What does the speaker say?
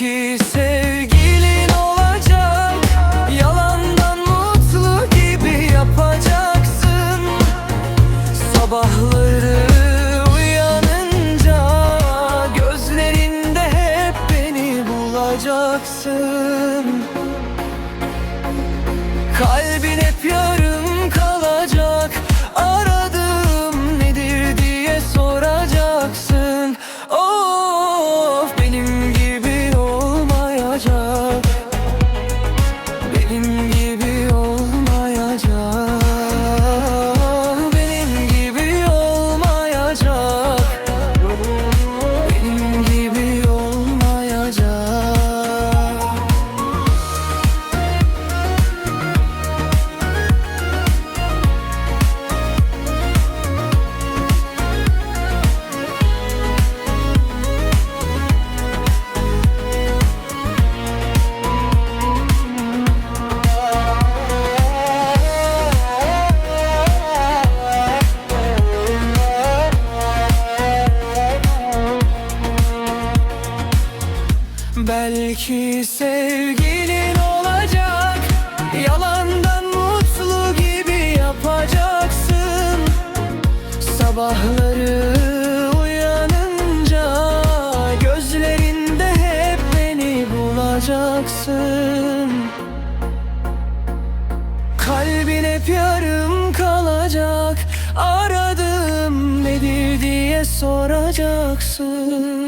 Belki sevgilin olacak. Yalandan mutlu gibi yapacaksın. Sabahları uyanınca Gözlerinde hep beni bulacaksın. Kalbin hep yarım Belki sevgilin olacak. Yalandan mutlu gibi yapacaksın. Sabahları uyanınca Gözlerinde hep beni bulacaksın. Kalbin hep yarım kalacak. Aradığım nedir diye soracaksın